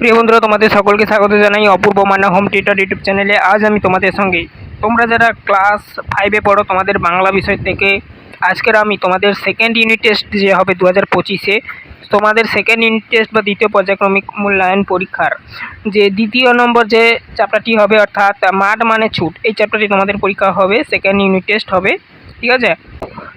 প্রিয় বন্ধুরা, তোমাদের সকলকে স্বাগত জানাই Apurba Manna home theatre YouTube চ্যানেলে। আজ আমি তোমাদের সঙ্গে, তোমরা যারা ক্লাস ফাইভে পড়ো, তোমাদের বাংলা বিষয় থেকে, আজকের আমি তোমাদের সেকেন্ড ইউনিট টেস্ট যে হবে দু হাজার পঁচিশে, তোমাদের সেকেন্ড ইউনিট টেস্ট বা দ্বিতীয় পর্যায়ক্রমিক মূল্যায়ন পরীক্ষার। যে দ্বিতীয় নম্বর যে চ্যাপ্টারটি হবে, অর্থাৎ মাঠ মানে ছুট, এই চ্যাপ্টারটি তোমাদের পরীক্ষা হবে সেকেন্ড ইউনিট টেস্ট হবে। ঠিক আছে?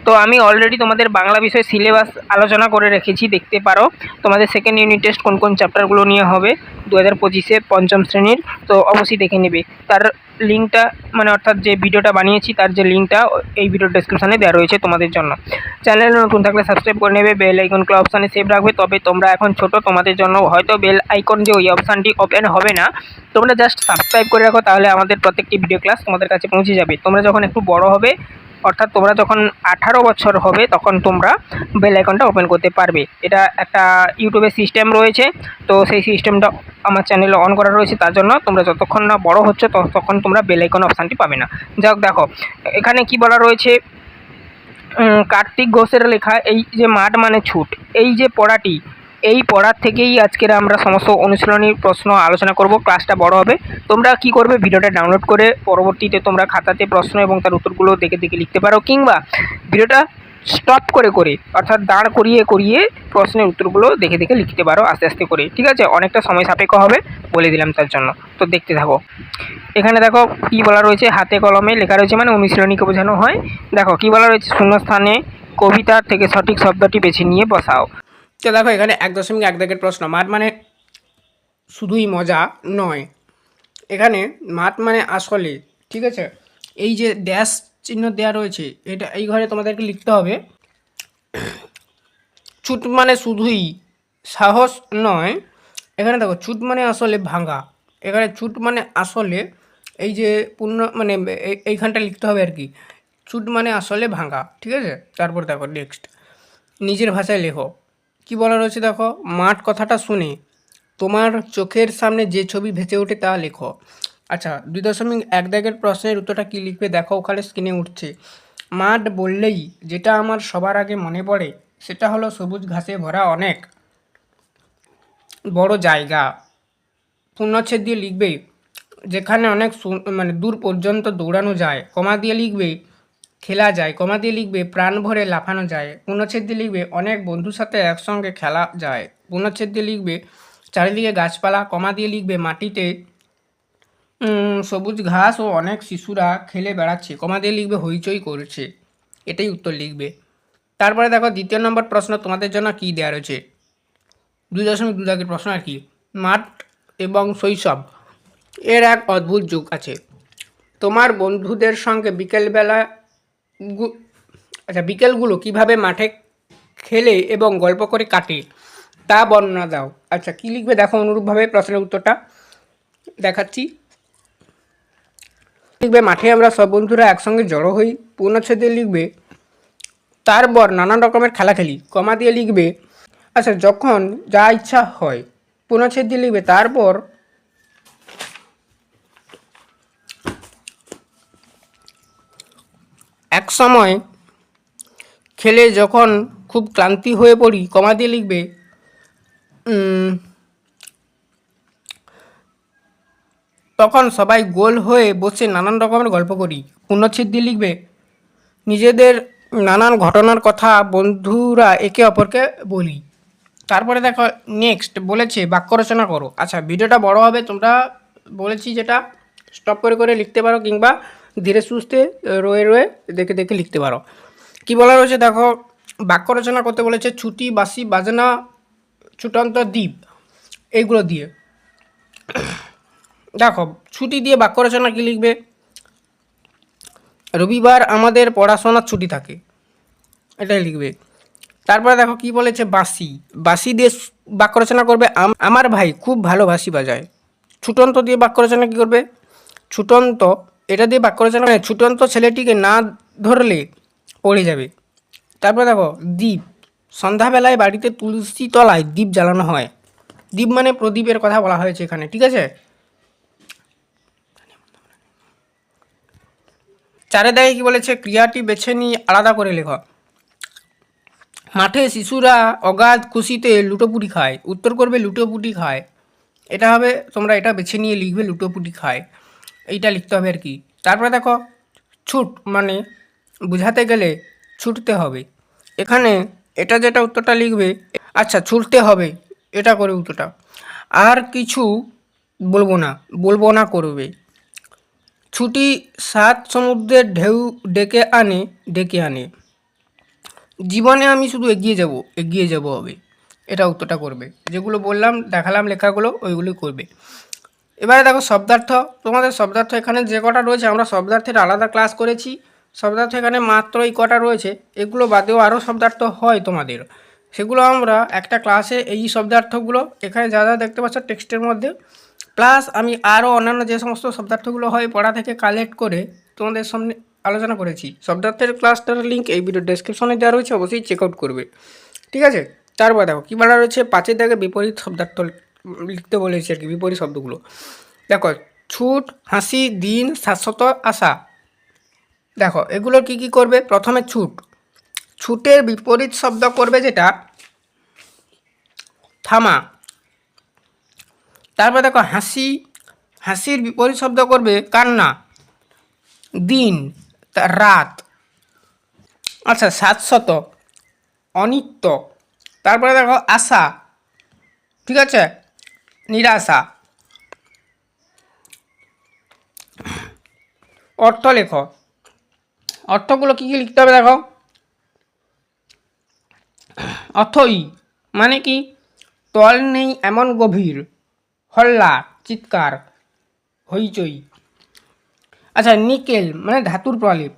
তো আমি অলরেডি তোমাদের বাংলা বিষয় সিলেবাস আলোচনা করে রেখেছি, দেখতে পারো। তোমাদের সেকেন্ড ইউনিট টেস্ট কোন কোন চ্যাপ্টারগুলো নিয়ে হবে দু হাজার পঁচিশে পঞ্চম শ্রেণির, তো অবশ্যই দেখে নেবে। তার লিঙ্কটা মানে অর্থাৎ যে ভিডিওটা বানিয়েছি, তার যে লিঙ্কটা এই ভিডিও ডেসক্রিপশানে দেওয়া রয়েছে তোমাদের জন্য। চ্যানেলে নতুন থাকলে সাবস্ক্রাইব করে নেবে বেল আইকনকে অপশানে সেভ রাখবে, তবে তোমরা এখন ছোট, তোমাদের জন্য হয়তো বেল আইকন যে ওই অপশানটি ওপেন হবে না। তোমরা জাস্ট সাবস্ক্রাইব করে রাখো, তাহলে আমাদের প্রত্যেকটি ভিডিও ক্লাস তোমাদের কাছে পৌঁছে যাবে। তোমরা যখন একটু বড় হবে অর্থাৎ তোমরা যখন আঠারো বছর হবে, তখন তোমরা বেল আইকনটা ওপেন করতে পারবে। এটা একটা ইউটিউবের সিস্টেম রয়েছে, তো সেই সিস্টেমটা আমার চ্যানেলে অন করা রয়েছে। তার জন্য তোমরা যতক্ষণ না বড় হচ্ছে, ততক্ষণ তোমরা বেল আইকন অপশানটি পাবে না। যাই হোক দেখো, এখানে কি বলা রয়েছে? কার্তিক ঘোষের লেখা, এই যে মাঠ মানে ছুট, এই যে পড়াটি এই পড়ার থেকেই আজকের আমরা সমস্ত অনুশীলনী প্রশ্ন আলোচনা করব, ক্লাসটা বড় হবে। তোমরা কি করবে? ভিডিওটা ডাউনলোড করে পরবর্তীতে তোমরা খাতাতে প্রশ্ন এবং তার উত্তরগুলো দেখে দেখে লিখতে পারো কিংবা ভিডিওটা স্টপ করে করে, অর্থাৎ দাঁড় করিয়ে করিয়ে প্রশ্নের উত্তরগুলো দেখে দেখে লিখতে পারো আস্তে আস্তে করে, ঠিক আছে? অনেকটা সময় সাপেক্ষ হবে, বলে দিলাম তার জন্য। তো দেখতে থাকো। এখানে দেখো কি বলা রয়েছে? হাতে কলমে লেখা রয়েছে মানে অনুশীলনীকে বোঝানো হয়। দেখো কি বলা রয়েছে? শূন্যস্থানে কবিতার থেকে সঠিক শব্দটি বেছে নিয়ে বসাও। তো দেখো, এখানে এক দশমিক এক দাগের প্রশ্ন। মাঠ মানে শুধুই মজা নয়। এখানে মাঠ মানে আসলে, ঠিক আছে? এই যে ড্যাশ চিহ্ন দেওয়া রয়েছে, এটা এই ঘরে তোমাদেরকে লিখতে হবে। ছুট মানে শুধুই, সাহস নয়। এখানে দেখো ছুট মানে আসলে ভাঙা। এখানে ছুট মানে আসলে, এই যে পূর্ণ মানে এই- এইখানটা লিখতে হবে আর কি। ছুট মানে আসলে ভাঙা, ঠিক আছে? তারপর দেখো নেক্সট নিজের ভাষায় লেখো। কি বলা রয়েছে দেখো? মাঠ কথাটা শুনে তোমার চোখের সামনে যে ছবি ভেসে ওঠে তা লেখো। আচ্ছা দুই দশমিক এক দাগের প্রশ্নের উত্তরটা কী লিখবে? দেখো, ওখানে স্ক্রিনে উঠছে। মাঠ বললেই যেটা আমার সবার আগে মনে পড়ে, সেটা হলো সবুজ ঘাসে ভরা অনেক বড় জায়গা। পূর্ণচ্ছেদ দিয়ে লিখবে, যেখানে অনেক মানে দূর পর্যন্ত দৌড়ানো যায়। কমা দিয়ে লিখবে খেলা যায় কমা দিয়ে লিখবে, প্রাণ ভরে লাফানো যায় পূর্ণচ্ছেদ দিয়ে লিখবে, অনেক বন্ধুর সাথে একসঙ্গে খেলা যায় পূর্ণচ্ছেদ দিয়ে লিখবে, চারিদিকে গাছপালা কমা দিয়ে লিখবে, মাটিতে সবুজ ঘাস ও অনেক শিশুরা খেলে বেড়াচ্ছে কমা দিয়ে লিখবে, হইচই করছে, এটাই উত্তর লিখবে। তারপরে দেখো, দ্বিতীয় নম্বর প্রশ্ন তোমাদের জন্য কী দেওয়া রয়েছে? দুই দশমিক দু দাগের প্রশ্ন আর কি? মাঠ এবং শৈশব, এর এক অদ্ভুত যুগ আছে। তোমার বন্ধুদের সঙ্গে বিকেলবেলা আচ্ছা বিকেলগুলো কীভাবে মাঠে খেলে এবং গল্প করে কাটে, তা বর্ণনা দাও। আচ্ছা কী লিখবে? দেখো অনুরূপভাবে প্রশ্নের উত্তরটা দেখাচ্ছি। লিখবে? মাঠে আমরা সব বন্ধুরা একসঙ্গে জড়ো হই, পূর্ণচ্ছেদে লিখবে তারপর নানান রকমের খেলা খেলি, কমা দিয়ে লিখবে আচ্ছা যখন যা ইচ্ছা হয়, পূর্ণচ্ছেদ দিয়ে লিখবে তারপর সময় খেলে যখন খুব ক্লান্তি হয়ে পড়ি কমা দিয়ে লিখবে তখন সবাই গোল হয়ে বসে নানান রকমের গল্প করি। পূর্ণচ্ছেদ লিখবে, নিজেদের নানান ঘটনার কথা বন্ধুরা একে অপরকে বলি। তারপরে দেখো নেক্সট বলেছে, বাক্য রচনা করো। আচ্ছা ভিডিওটা বড় হবে, তোমরা বলেছি যেটা স্টপ করে করে লিখতে পারো কিংবা ধীরে সুস্থে রয়ে রয়ে দেখে দেখে লিখতে পারো। কি বলা রয়েছে দেখো? বাক্য রচনা করতে বলেছে ছুটি বাসি বাজনা, ছুটন্ত দ্বীপ, এইগুলো দিয়ে। দেখো, ছুটি দিয়ে বাক্য রচনা কী লিখবে? রবিবার আমাদের পড়াশোনার ছুটি থাকে। এটাই লিখবে। তারপরে দেখো কি বলেছে? বাসি বাসি দিয়ে বাক্য রচনা করবে আম- আমার ভাই খুব ভালো বাঁশি বাজায়। ছুটন্ত দিয়ে বাক্য রচনা কী করবে? ছুটন্ত এটা দিয়ে বাক্য রচনা মানে ছুটন্ত ছেলেটিকে না ধরলে পড়ে যাবে। তারপরে দেখো, দ্বীপ। সন্ধ্যাবেলায় বাড়িতে তুলসী তলায় দ্বীপ জ্বালানো হয়। দ্বীপ মানে প্রদীপের কথা বলা হয়েছে এখানে, ঠিক আছে? চারে দাগে কি বলেছে? ক্রিয়াটি বেছে নিয়ে আলাদা করে লেখো। মাঠে শিশুরা অগাধ খুশিতে লুটোপুটি খায়। উত্তর করবে, লুটোপুটি খায়। এটা হবে, তোমরা এটা বেছে নিয়ে লিখবে, লুটোপুটি খায়। এইটা লিখতে হবে আর কি। তারপরে দেখো, ছুট মানে বুঝাতে গেলে ছুটতে হবে। এখানে এটা যেটা উত্তরটা লিখবে আচ্ছা ছুটতে হবে, এটা করে উত্তরটা। আর কিছু বলব না বলব না করবে। ছুটি সাত সমুদ্রের ঢেউ ডেকে আনে ডেকে আনে। জীবনে আমি শুধু এগিয়ে যাব এগিয়ে যাব হবে এটা উত্তরটা করবে। যেগুলো বললাম, দেখালাম লেখাগুলো ওইগুলি করবে। এবারে দেখো শব্দার্থ। তোমাদের শব্দার্থ এখানে যে কটা রয়েছে, আমরা শব্দার্থের আলাদা ক্লাস করেছি। শব্দার্থ এখানে মাত্র এই কটা রয়েছে, এগুলো বাদেও আরও শব্দার্থ হয় তোমাদের। সেগুলো আমরা একটা ক্লাসে এই শব্দার্থগুলো, এখানে যা যা দেখতে পাচ্ছ টেক্সটের মধ্যে। প্লাস আমি আরও অন্যান্য যে সমস্ত শব্দার্থগুলো হয় পড়া থেকে কালেক্ট করে তোমাদের সামনে আলোচনা করেছি। শব্দার্থের ক্লাসটার লিঙ্ক এই ভিডিও ডেসক্রিপশনে দেওয়া রয়েছে, অবশ্যই চেক আউট করবে। ঠিক আছে? তারপর দেখো, কী বলা রয়েছে? পাঁচের দাগে বিপরীত শব্দার্থ লিখতে বলেছি আর কি, বিপরীত শব্দগুলো। দেখো, ছুট, হাসি, দিন, শাশ্বত, আশা। দেখো, এগুলো কি কি করবে? প্রথমে ছুট। ছুটের বিপরীত শব্দ করবে যেটা? থামা। তারপর দেখো, হাসি। হাসির বিপরীত শব্দ করবে কান্না। দিন রাত। আচ্ছা সাতশত অনিত্য। তারপরে দেখো, আশা। ঠিক আছে? নিরাশা। অর্থ লেখো। অর্থগুলো কী কী লিখতে হবে দেখো। অথই মানে কি? তল নেই এমন গভীর। হল্লা, চিৎকার, হইচই। আচ্ছা নিকেল মানে ধাতুর প্রলেপ।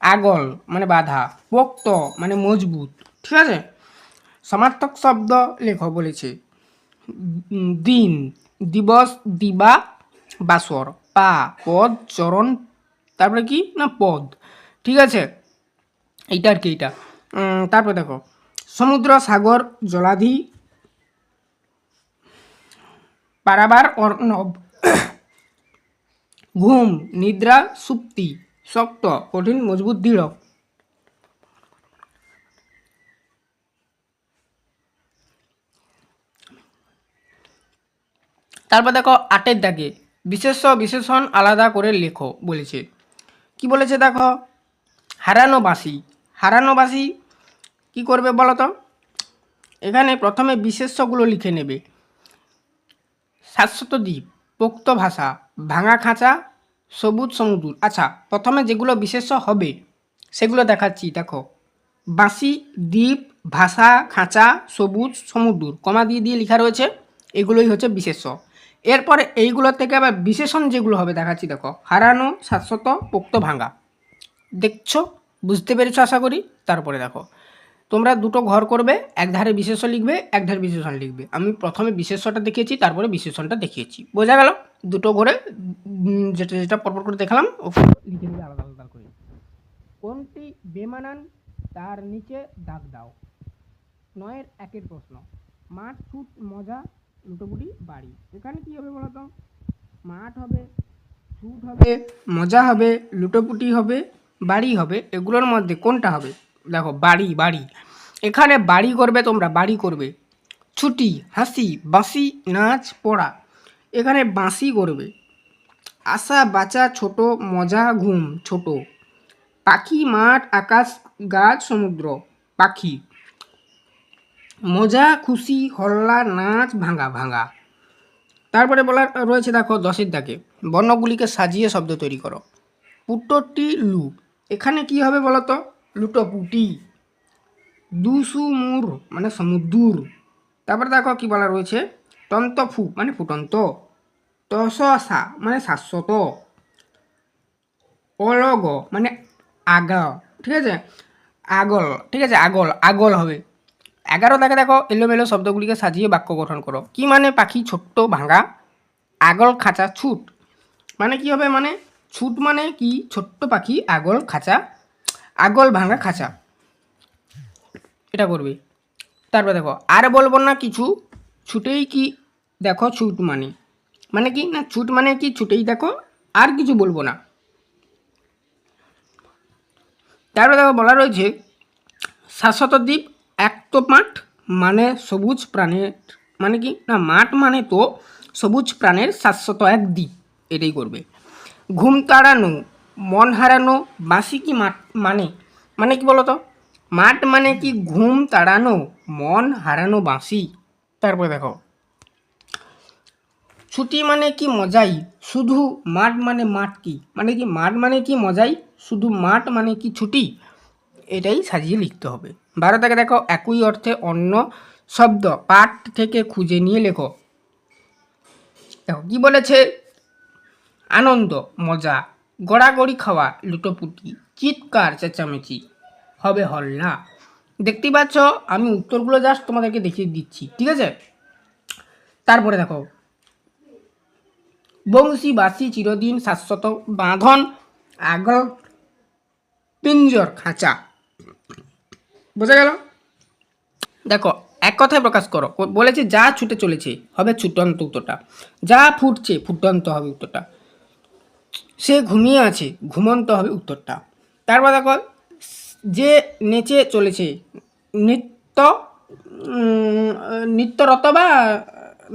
আগল মানে বাধা। পোক্ত মানে মজবুত। ঠিক আছে? সমার্থক শব্দ লেখ বলেছে। দিন, দিবস, দিবা, বাসর, পা, পদ, চরণ, তারপরে কি? না, পদ। ঠিক আছে? এইটা আর কি এইটা। তারপরে দেখো, সমুদ্র, সাগর জলাধি পারাবার, অর্ণব, ঘুম, নিদ্রা, সুপ্তি, শক্ত, কঠিন, মজবুত, দৃঢ়। তারপর দেখো আটের দাগে, বিশেষ্য, বিশেষণ আলাদা করে লেখো বলেছে। কি বলেছে দেখো? হারানো হারানোবাসী। হারানোবাসী কি করবে বলো তো? এখানে প্রথমে বিশেষ্যগুলো লিখে নেবে। শাশ্বত দ্বীপ, পোক্ত ভাষা, ভাঙা খাঁচা, সবুজ সমুদ্র। আচ্ছা প্রথমে যেগুলো বিশেষ্য হবে, সেগুলো দেখাচ্ছি, দেখো। বাঁশি, দ্বীপ, ভাষা, খাঁচা, সবুজ, সমুদ্র, কমা দিয়ে দিয়ে লেখা রয়েছে, এগুলোই হচ্ছে বিশেষ্য। এরপরে এইগুলোর থেকে আবার বিশেষণ যেগুলো হবে দেখাচ্ছি, দেখো। হারানো, শাশ্বত, পোক্ত, ভাঙা। দেখছ? বুঝতে পেরেছ আশা করি? তারপরে দেখো। তোমরা দুটো ঘর করবে, এক ধারে লিখবে, এক ধারে বিশেষণ লিখবে। আমি প্রথমে বিশেষটা দেখিয়েছি, তারপরে বিশেষণটা দেখিয়েছি। বোঝা গেল? দুটো ঘরে যেটা যেটা পরপর করে দেখালাম ওপর লিখে নেবে আলাদা আলাদা করে। কোনটি বেমানান, তার নিচে দাগ দাও? নয়ের একের প্রশ্ন। মাঠ ছুট, মজা লুটোপুটি বাড়ি। এখানে কি হবে বলো তো মাঠ হবে ছুট হবে, মজা হবে, লুটোপুটি হবে, বাড়ি হবে, এগুলোর মধ্যে কোনটা হবে? দেখো, বাড়ি বাড়ি। এখানে বাড়ি করবে তোমরা, বাড়ি করবে। ছুটি, হাসি, বাঁশি, নাচ, পড়া। এখানে বাঁশি করবে। আশা বাঁচা, ছোট, মজা, ঘুম, ছোট। পাখি, মাঠ, আকাশ, গাছ, সমুদ্র, পাখি। মজা, খুশি, হল্লা, নাচ, ভাঙা ভাঙা। তারপরে বলা রয়েছে, দেখো, দশের দাগে। বর্ণগুলিকে সাজিয়ে শব্দ তৈরি করো। পুটোটি লু। এখানে কি হবে বলতো? লুটোপুটি দুসু মুর মানে সমুদ্র তারপরে দেখো, কি বলা রয়েছে? তন্তফু মানে ফুটন্ত। তসা মানে শাশ্বত। অলগ মানে আগা ঠিক আছে? আগল, ঠিক আছে? আগল আগল হবে। এগারো দাগে দেখো, এলোমেলো শব্দগুলিকে সাজিয়ে বাক্য গঠন করো। কি মানে পাখি ছোট্ট, ভাঙা? আগল, খাঁচা, ছুট। মানে কি হবে মানে? ছুট মানে কি? ছোট্ট পাখি, আগল, খাঁচা। আগল, ভাঙা, খাঁচা। এটা করবে। তারপর দেখো, আর বলব না কিছু। ছুটেই কি? দেখো, ছুট মানে। মানে কি? না, ছুট মানে কি? ছুটেই দেখো, আর কিছু বলব না। তারপরে দেখো, বলা রয়েছে, শাশ্বত দ্বীপ মাঠ মানে সবুজ প্রাণীর মানে কি? না, মাঠ মানে তো সবুজ প্রাণের শাশ্বত এক দ্বীপ, এটাই করবে। ঘুম তাড়ানো, মন হারানো বাসি কি মাঠ মানে? মানে কি বলতো? মাঠ মানে কি ঘুম তাড়ানো, মন হারানো বাঁশি? তারপরে দেখো। ছুটি মানে কি মজাই? শুধু মাঠ মানে মাঠ কি? মানে কি মাঠ মানে কি মজাই? শুধু মাঠ মানে কি ছুটি? এটাই সাজিয়ে লিখতে হবে। বারো থেকে দেখো একই অর্থে অন্য শব্দ, পাঠ থেকে খুঁজে নিয়ে লেখো। দেখো, কি বলেছে? আনন্দ, মজা, গড়াগড়ি খাওয়া, লুটোপুটি, চিৎকার, চেঁচামেচি, হবে হল্লা। দেখতেই পাচ্ছ, আমি উত্তরগুলো জাস্ট তোমাদেরকে দেখিয়ে দিচ্ছি, ঠিক আছে? তারপরে দেখো, বংশী বাসি চিরদিন শাশ্বত বাঁধন, আগল, পিঞ্জর খাঁচা। বোঝা গেল? দেখো, এক কথায় প্রকাশ করো। বলেছে, যা ছুটে চলেছে হবে ছুটন্ত উত্তরটা। যা ফুটছে, ফুটন্ত হবে উত্তরটা। সে ঘুমিয়ে আছে, ঘুমন্ত হবে উত্তরটা। তারপর দেখো, যে নেচে চলেছে, নৃত্য নৃত্যরত বা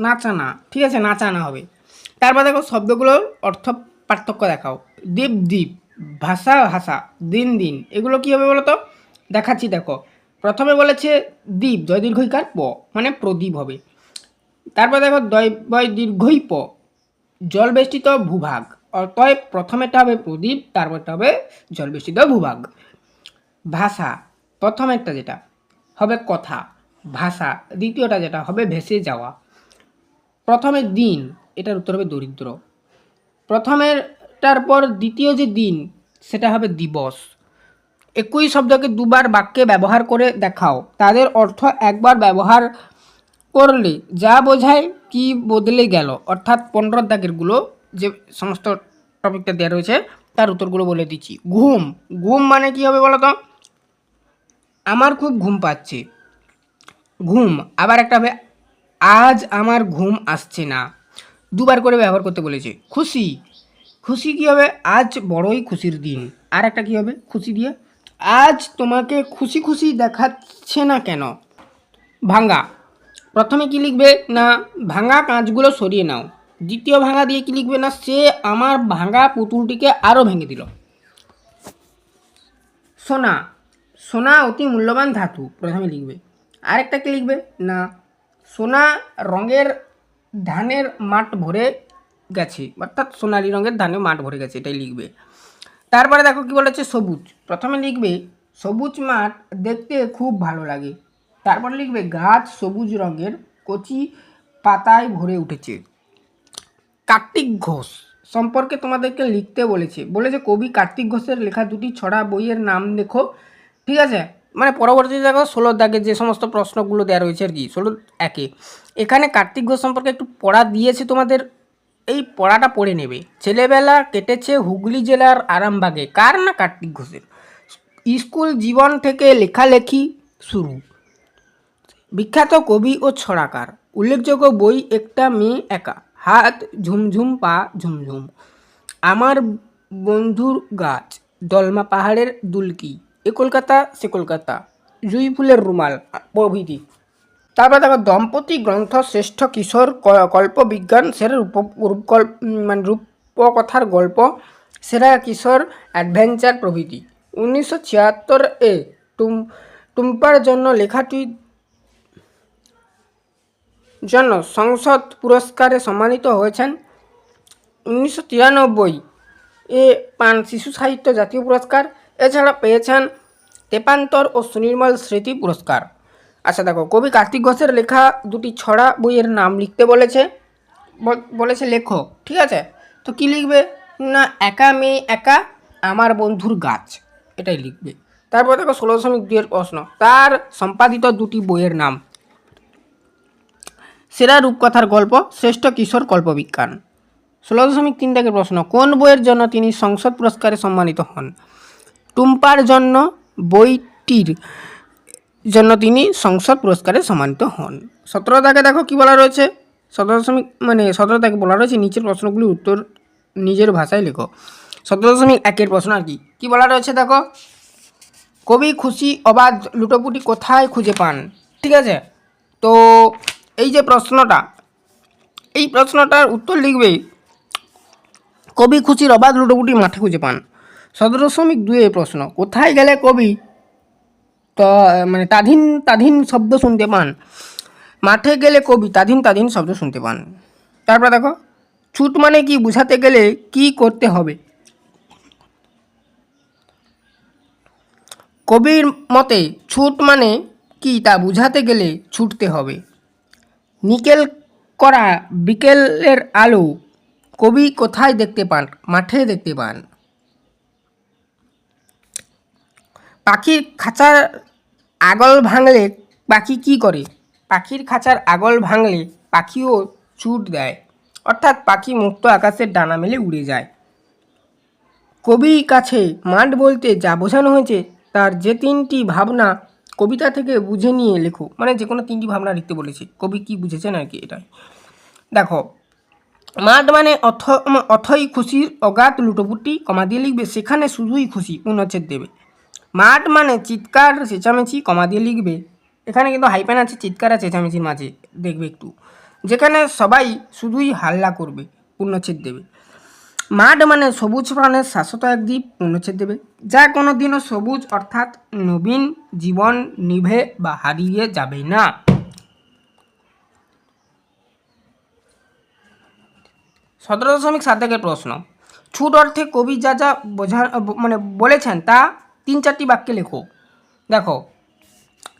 নাচানা, ঠিক আছে, নাচানা হবে। তারপর দেখো, শব্দগুলোর অর্থ পার্থক্য দেখাও। দ্বীপ দ্বীপ ভাষা ভাষা, দিন দিন। এগুলো কী হবে বলো তো দেখাচ্ছি, দেখো। প্রথমে বলেছে দ্বীপ জয় দীর্ঘইকার প মানে প্রদীপ হবে। তারপর দেখো, দয়, বয় দীর্ঘই প জলবেষ্টিত ভূভাগ। অতএব প্রথমেটা হবে প্রদীপ, তারপরটা হবে জলবেষ্টিত ভূভাগ। ভাষা প্রথমেরটা যেটা হবে কথা। ভাষা, দ্বিতীয়টা যেটা হবে ভেসে যাওয়া। প্রথমে দিন, এটার উত্তর হবে দরিদ্র। প্রথমেরটার পর দ্বিতীয় যে দিন, সেটা হবে দিবস। একই শব্দকে দুবার বাক্যে ব্যবহার করে দেখাও। তাদের অর্থ একবার ব্যবহার করলে যা বোঝায় কি বদলে গেল। অর্থাৎ পনেরো দাগেরগুলো যে সমস্ত টপিকটা দেওয়া রয়েছে, তার উত্তরগুলো বলে দিচ্ছি। ঘুম। ঘুম মানে কি হবে বলো তো আমার খুব ঘুম পাচ্ছে। ঘুম। আবার একটা হবে, আজ আমার ঘুম আসছে না। দুবার করে ব্যবহার করতে বলেছে। খুশি। খুশি কী হবে? আজ বড়ই খুশির দিন। আর একটা কী হবে? খুশি দিয়ে আজ তোমাকে খুশি খুশি দেখাচ্ছে না কেন? ভাঙ্গা। প্রথমে কি লিখবে? না ভাঙা কাঁচগুলো সরিয়ে নাও। দ্বিতীয় ভাঙা দিয়ে কি লিখবে? না, সে আমার ভাঙা পুতুলটিকে আরও ভেঙে দিল। সোনা। সোনা অতি মূল্যবান ধাতু, প্রথমে লিখবে। আরেকটা কি লিখবে? না, সোনা রঙের ধানের মাঠ ভরে গেছে। অর্থাৎ সোনালি রঙের ধানের মাঠ ভরে গেছে, এটাই লিখবে। তারপরে দেখো কি বলেছে? সবুজ। প্রথমে লিখবে, সবুজ মাঠ দেখতে খুব ভালো লাগে। তারপরে লিখবে, গাছ সবুজ রঙের, কচি পাতায় ভরে উঠেছে। কার্তিক ঘোষ সম্পর্কে তোমাদেরকে লিখতে বলেছে। বলেছে, কবি কার্তিক ঘোষের লেখা দুটি ছড়া বইয়ের নাম দেখো ঠিক আছে? মানে পরবর্তী দেখো, ষোলো দাগে যে সমস্ত প্রশ্নগুলো দেওয়া রয়েছে আর কি, ষোলো একে। এখানে কার্তিক ঘোষ সম্পর্কে একটু পড়া দিয়েছে তোমাদের এই পড়াটা পড়ে নেবে। ছেলেবেলা কেটেছে হুগলি জেলার আরামবাগে। কার না কার্তিক ঘোষের? স্কুল জীবন থেকে লেখালেখি শুরু। বিখ্যাত কবি ও ছড়াকার। উল্লেখযোগ্য বই একটা মেয়ে একা। হাত ঝুমঝুম, পা ঝুমঝুম। আমার বন্ধুর গাছ, দলমা পাহাড়ের দুলকি। এ কলকাতা, সে কলকাতা। জুই ফুলের রুমাল, প্রভৃতি। তারপর দেখো দম্পতি গ্রন্থ শ্রেষ্ঠ কিশোর কল্প বিজ্ঞান সেরা রূপ রূপকল্প মানে রূপকথার গল্প সেরা কিশোর অ্যাডভেঞ্চার প্রভৃতি। উনিশশো ছিয়াত্তর এ টুম টুম্পার জন্য লেখাটি জন্য সংসদ পুরস্কারে সম্মানিত হয়েছেন। উনিশশো তিরানব্বই এ পান শিশু সাহিত্য জাতীয় পুরস্কার। এছাড়া পেয়েছেন তেপান্তর ও সুনির্মল স্মৃতি পুরস্কার। আচ্ছা দেখো, কবি কার্তিক ঘোষের লেখা দুটি ছড়া বইয়ের নাম লিখতে বলেছে। বলেছে লেখো, ঠিক আছে? তো কি লিখবে? না, একা মেয়ে, একা আমার বন্ধুর গাছ। এটাই লিখবে। তারপর দেখো, ষোলো দশমিক দুইয়ের প্রশ্ন। তার সম্পাদিত দুটি বইয়ের নাম। সেরা রূপকথার গল্প, শ্রেষ্ঠ কিশোর কল্পবিজ্ঞান। ষোলো দশমিক তিন থেকে প্রশ্ন, কোন বইয়ের জন্য তিনি সংসদ পুরস্কারে সম্মানিত হন? টুম্পার জন্য বইটির জন্য তিনি সংসদ পুরস্কারে সম্মানিত হন। সতেরো তাকে দেখো কি বলা রয়েছে? সতেরো দশমিক মানে সতেরো তাকে বলা রয়েছে, নিচের প্রশ্নগুলির উত্তর নিজের ভাষায় লেখো। সতেরো দশমিক একের প্রশ্ন আর কি? কী বলা রয়েছে দেখো? কবি খুশি, অবাধ, লুটোপুটি কোথায় খুঁজে পান? ঠিক আছে? তো এই যে প্রশ্নটা, এই প্রশ্নটার উত্তর লিখবে, কবি খুশির, অবাধ, লুটোপুটি মাঠে খুঁজে পান। সতেরো দশমিক দুয়ে প্রশ্ন, কোথায় গেলে কবি তো মানে তাধীন তাধীন শব্দ শুনতে পান। মাঠে গেলে কবি, তাধীন তাধীন শব্দ শুনতে পান। তারপর দেখো, ছুট মানে কি, বুঝাতে গেলে কি করতে হবে? কবির মতে, ছুট মানে কি, তা বুঝাতে গেলে ছুটতে হবে। নিকেল করা বিকেলের আলো, কবি কোথায় দেখতে পান? মাঠে দেখতে পান। পাখির খাঁচার আগল ভাঙলে পাখি কি করে? পাখির খাঁচার আগল ভাঙলে পাখিও ছুট দেয়। অর্থাৎ পাখি মুক্ত আকাশের ডানা মেলে উড়ে যায়। কবির কাছে মাঠ বলতে যা বোঝানো হয়েছে, তার যে তিনটি ভাবনা কবিতা থেকে বুঝে নিয়ে লেখো। মানে যে কোনো তিনটি ভাবনা লিখতে বলেছে। কবি কি বুঝেছেন আর কি এটাই? দেখো, মাঠ মানে অথ অথই খুশির অগাধ লুটোপুটি, কমা দিয়ে লিখবে সেখানে শুধুই খুশি অনুচ্ছেদ দেবে। মাঠ মানে চিৎকার, চেঁচামেচি কমা দিয়ে লিখবে। এখানে কিন্তু হাইপেন আছে, চিৎকার আর চেঁচামেচির মাঝে দেখবে একটু। যেখানে সবাই শুধুই হাল্লা করবে, পূর্ণচ্ছেদ দেবে। মাঠ মানে সবুজ প্রাণের শাশ্বত এক দ্বীপ, পূর্ণচ্ছেদ দেবে। যা কোনো দিনও সবুজ অর্থাৎ নবীন জীবন নিভে বা হারিয়ে যাবে না। সতেরো দশমিক সাত প্রশ্ন, ছুট অর্থে কবি যা যা বোঝা মানে বলেছেন তা তিন চারটি বাক্যে লেখো। দেখো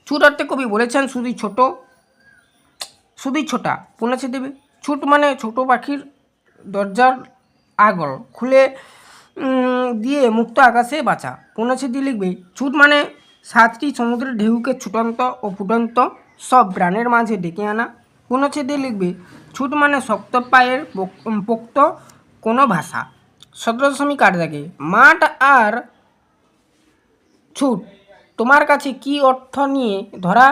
ছুট অর্থে কবি বলেছেন শুধুই ছোট শুধুই ছোটা। পূর্ণচ্ছেদ দেবে, ছুট মানে ছোট পাখির দরজার আগল, খুলে দিয়ে মুক্ত আকাশে বাঁচা। পূর্ণচ্ছেদ দিয়ে লিখবে, ছুট মানে সাতটি সমুদ্রের ঢেউকে ছুটন্ত ও ফুটন্ত, সব প্রাণের মাঝে ডেকে আনা। পূর্ণচ্ছেদ দিয়ে লিখবে, ছুট মানে শক্ত পায়ের পোক্ত কোনো ভাষা। সতেরো দশমিক আট মাঠ আর ছুট। তোমার কাছে কি অর্থ নিয়ে ধরা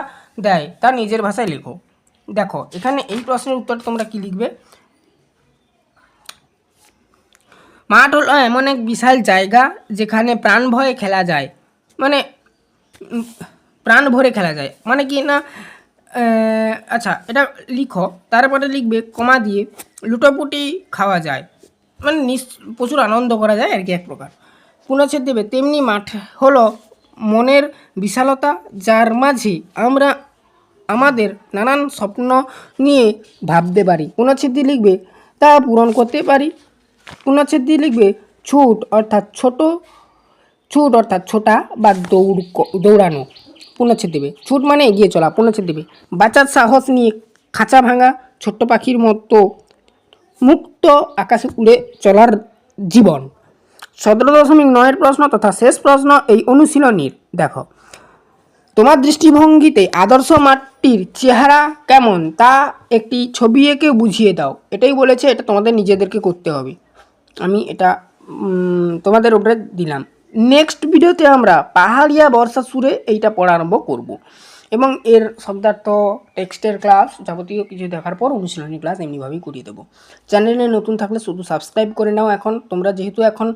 দেয় তা নিজের ভাষায় লেখো। দেখো, এখানে এই প্রশ্নের উত্তর তোমরা কি লিখবে? মাঠ হলো এমন এক বিশাল জায়গা যেখানে প্রাণ ভয়ে খেলা যায়। মানে প্রাণ ভরে খেলা যায়। মানে কি না আচ্ছা এটা লিখো। তারপরে লিখবে, কমা দিয়ে লুটোপুটি খাওয়া যায়। মানে নিস প্রচুর আনন্দ করা যায় আর কি এক প্রকার। পুনচ্ছেদ দেবে, তেমনি মাঠ হলো মনের বিশালতা, যার মাঝে আমরা আমাদের নানান স্বপ্ন নিয়ে ভাবতে পারি। পুনচ্ছেদ লিখবে, তা পূরণ করতে পারি। পুনচ্ছেদ লিখবে, ছুট অর্থাৎ ছোট, ছুট অর্থাৎ ছোটা বা দৌড় দৌড়ানো। পূর্ণচ্ছেদ দেবে। ছুট মানে এগিয়ে চলা। পূর্ণচ্ছেদ দেবে বাচ্চার সাহস নিয়ে খাঁচা ভাঙা। ছোট্ট পাখির মতো মুক্ত আকাশে উড়ে চলার জীবন। সতেরো দশমিক নয়ের প্রশ্ন তথা শেষ প্রশ্ন এই অনুশীলনীর। দেখো, তোমার দৃষ্টিভঙ্গিতে আদর্শ মাঠটির চেহারা কেমন তা একটি ছবি এঁকে বুঝিয়ে দাও। এটাই বলেছে, এটা তোমাদের নিজেদেরকে করতে হবে। আমি এটা তোমাদের ওপরে দিলাম। নেক্সট ভিডিওতে আমরা পাহাড়িয়া বর্ষা সুরে এইটা পড়া আরম্ভ করব। এবং এর শব্দার্থ, টেক্সটের ক্লাস যাবতীয় কিছু দেখার পর অনুশীলনী ক্লাস এমনিভাবেই করিয়ে দেবো। চ্যানেলে নতুন থাকলে শুধু সাবস্ক্রাইব করে নাও এখন। তোমরা যেহেতু এখন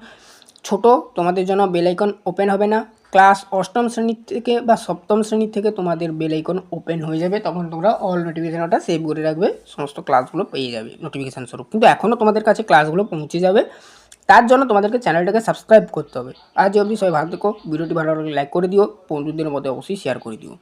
ছোট, তোমাদের জন্য বেলাইকন ওপেন হবে না। ক্লাস অষ্টম শ্রেণি থেকে বা সপ্তম শ্রেণি থেকে তোমাদের বেলাইকন ওপেন হয়ে যাবে, তখন তোমরা অল নোটিফিকেশনটা সেভ করে রাখবে, সমস্ত ক্লাসগুলো পেয়ে যাবে নোটিফিকেশান স্বরূপ। কিন্তু এখনও তোমাদের কাছে ক্লাসগুলো পৌঁছে যাবে, তার জন্য তোমাদেরকে চ্যানেলটাকে সাবস্ক্রাইব করতে হবে। আজ অবধি সবাই ভালো থেকো, ভিডিওটি ভালো লাগলে লাইক করে দিও, বন্ধুদের মধ্যে অবশ্যই শেয়ার করে দিও।